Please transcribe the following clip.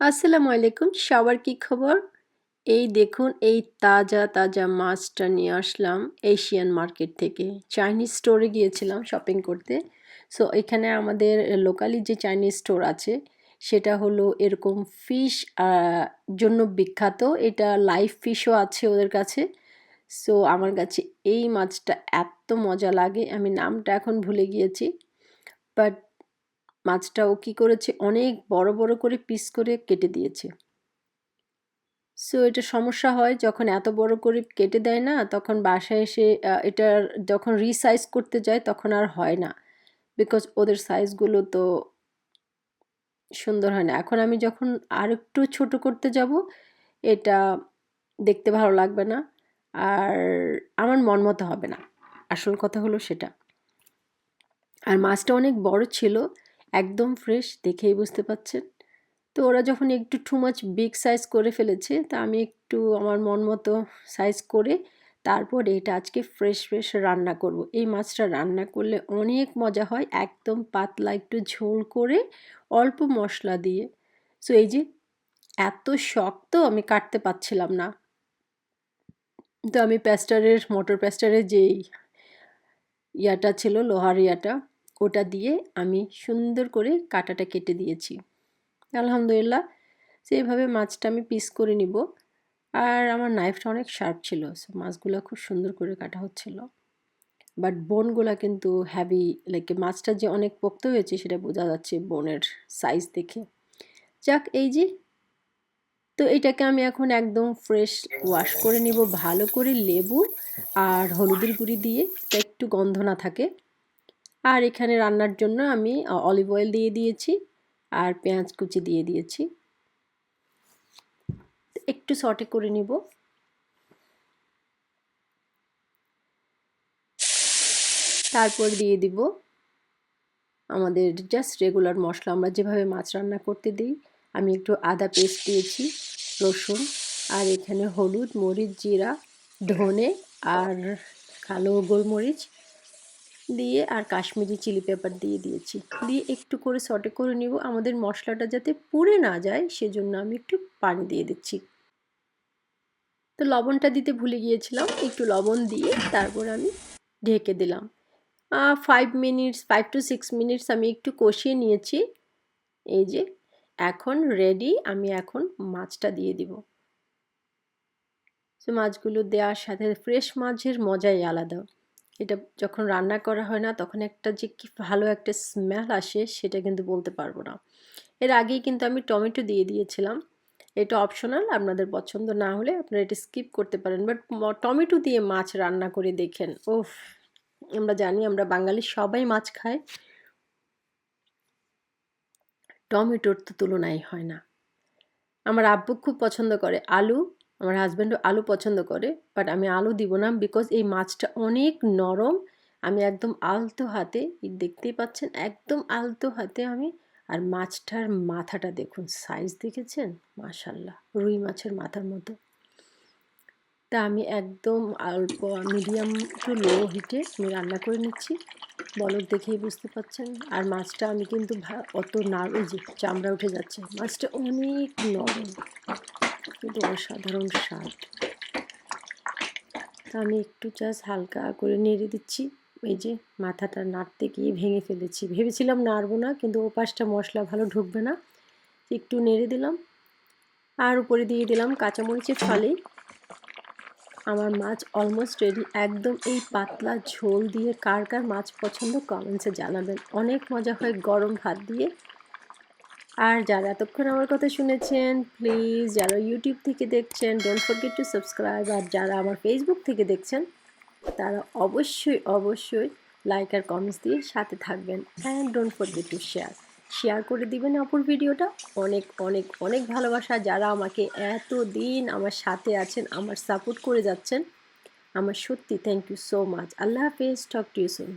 আসসালামু আলাইকুম, সবার কি খবর? এই দেখুন, এই তাজা তাজা মাছটা নিয়ে আসলাম এশিয়ান মার্কেট থেকে। চাইনিজ স্টোরে গিয়েছিলাম শপিং করতে। সো এখানে আমাদের লোকালি যে চাইনিজ স্টোর আছে, সেটা হলো এরকম ফিশ জন্য বিখ্যাত। এটা লাইভ ফিশও আছে ওদের কাছে। সো আমার কাছে এই মাছটা এত মজা লাগে, আমি নামটা এখন ভুলে গিয়েছি। বাট মাছটা ও কী করেছে? অনেক বড় বড় করে পিস করে কেটে দিয়েছে। সো এটা সমস্যা হয় যখন এত বড় করে কেটে দেয় না, তখন বাসায় এসে এটার যখন রিসাইজ করতে যায় তখন আর হয় না। বিকজ ওদের সাইজগুলো তো সুন্দর হয় না। এখন আমি যখন আর একটু ছোট করতে যাব, এটা দেখতে ভালো লাগবে না। আর আমার মন মতো হবে না। আসল কথা হলো সেটা। আর মাছটা অনেক বড় ছিল একদম ফ্রেশ দেখেই বুঝতে পাচ্ছেন তো ওরা যখন একটু টু মাচ বিগ সাইজ করে ফেলেছে, তা আমি একটু আমার মন মতো সাইজ করে তারপর এটা আজকে ফ্রেশ ফ্রেশ রান্না করব। এই মাছটা রান্না করলে অনেক মজা হয়, একদম পাতলা একটু ঝোল করে অল্প মশলা দিয়ে। সো এই যে এত শক্ত আমি কাটতে পারছিলাম না। তো আমি প্যাস্টারের মোটর প্যাস্টারের যেই ইয়াটা ছিল, লোহার ইয়াটা ওটা দিয়ে আমি সুন্দর করে কাটাটা কেটে দিয়েছি। আলহামদুলিল্লাহ, সেইভাবে মাছটা আমি পিস করে নিব। আর আমার নাইফটা অনেক শার্প ছিল সো মাছগুলো খুব সুন্দর করে কাটা হচ্ছিল। বাট বোনগুলো কিন্তু হ্যাভি লাইক মাছটা যে অনেক পোক্ত হয়েছে, সেটা বোঝা যাচ্ছে বোনের সাইজ দেখে। যাক, এই যে, তো এটাকে আমি এখন একদম ফ্রেশ ওয়াশ করে নিব, ভালো করে লেবু আর হলুদের গুঁড়ি দিয়ে একটু গন্ধ না থাকে। আর এখানে রান্নার জন্য আমি অলিভ অয়েল দিয়ে দিয়েছি আর পেঁয়াজ কুচি দিয়ে দিয়েছি। একটু সটে করে নিব। তারপর দিয়ে দিব আমাদের জাস্ট রেগুলার মশলা। আমরা যেভাবে মাছ রান্না করতে দিই, আমি একটু আদা পেস্ট দিয়েছি, রসুন আর এখানে হলুদ, মরিচ, জিরা, ধনে আর কালো গোলমরিচ দিয়ে আর কাশ্মীরি চিলি পেপার দিয়ে দিয়েছি। দিয়ে একটু করে সটে করে নিব। আমাদের মশলাটা যাতে পুড়ে না যায়, সেজন্য আমি একটু পানি দিয়ে দিচ্ছি। তো লবণটা দিতে ভুলে গিয়েছিলাম, একটু লবণ দিয়ে তারপর আমি ঢেকে দিলাম। Five minutes five to six minutes আমি একটু কষিয়ে নিয়েছি। এই যে, এখন রেডি আমি এখন মাছটা দিয়ে দিব। তো মাছগুলো দেওয়ার সাথে ফ্রেশ মাছের মজাই আলাদা। এটা যখন রান্না করা হয় না, তখন একটা যে কি ভালো একটা স্মেল আসে, সেটা কিন্তু বলতে পারব না। এর আগেই কিন্তু আমি টমেটো দিয়ে দিয়েছিলাম। এটা অপশনাল আপনাদের পছন্দ না হলে আপনারা এটা স্কিপ করতে পারেন। বাট টমেটো দিয়ে মাছ রান্না করে দেখেন ওফ আমরা জানি আমরা বাঙালি সবাই মাছ খায়। টমেটোর তো তুলনাই হয় না। আমার আব্বু খুব পছন্দ করে আলু আমার হাজব্যান্ডও আলু পছন্দ করে বাট আমি আলু দিব না বিকজ এই মাছটা অনেক নরম। আমি একদম আলতো হাতে দেখতেই পাচ্ছেন, একদম আলতো হাতে আমি, আর মাছটার মাথাটা দেখুন সাইজ দেখেছেন? মাশাল্লাহ রুই মাছের মাথার মতো। তা আমি একদম অল্প মিডিয়াম টু লো হিটে আমি রান্না করে নিচ্ছি। বলক দেখেই বুঝতে পাচ্ছেন। আর মাছটা আমি কিন্তু অত না যে চামড়া উঠে যাচ্ছে। মাছটা অনেক নরম। কিন্তু অসাধারণ স্বাদ। আমি একটু জাস্ট হালকা করে নেড়ে দিচ্ছি। এই যে মাথাটা নাড়তে গিয়ে ভেঙে ফেলেছি। ভেবেছিলাম নাড়বো না, কিন্তু ও পাশটা মশলা ভালো ঢুকবে না। একটু নেড়ে দিলাম। আর উপরে দিয়ে দিলাম কাঁচামরিচের ফলে আমার মাছ অলমোস্ট রেডি একদম এই পাতলা ঝোল দিয়ে কার কার মাছ পছন্দ কমেন্টসে জানাবেন। অনেক মজা হয় গরম ভাত দিয়ে। আর যারা এতক্ষণ আমার কথা শুনেছেন প্লিজ যারা ইউটিউব থেকে দেখছেন ডোন্ট ফরগেট টু সাবস্ক্রাইব আর যারা আমার ফেসবুক থেকে দেখছেন, তারা অবশ্যই অবশ্যই লাইক আর কমেন্টস দিয়ে সাথে থাকবেন। And don't forget to share share করে দিবেন অপর ভিডিওটা। অনেক অনেক অনেক ভালোবাসা। যারা আমাকে এত দিন আমার সাথে আছেন, আমার সাপোর্ট করে যাচ্ছেন, আমার সত্যি থ্যাংক ইউ সো মাচ আল্লাহ হাফেজ। Talk to you soon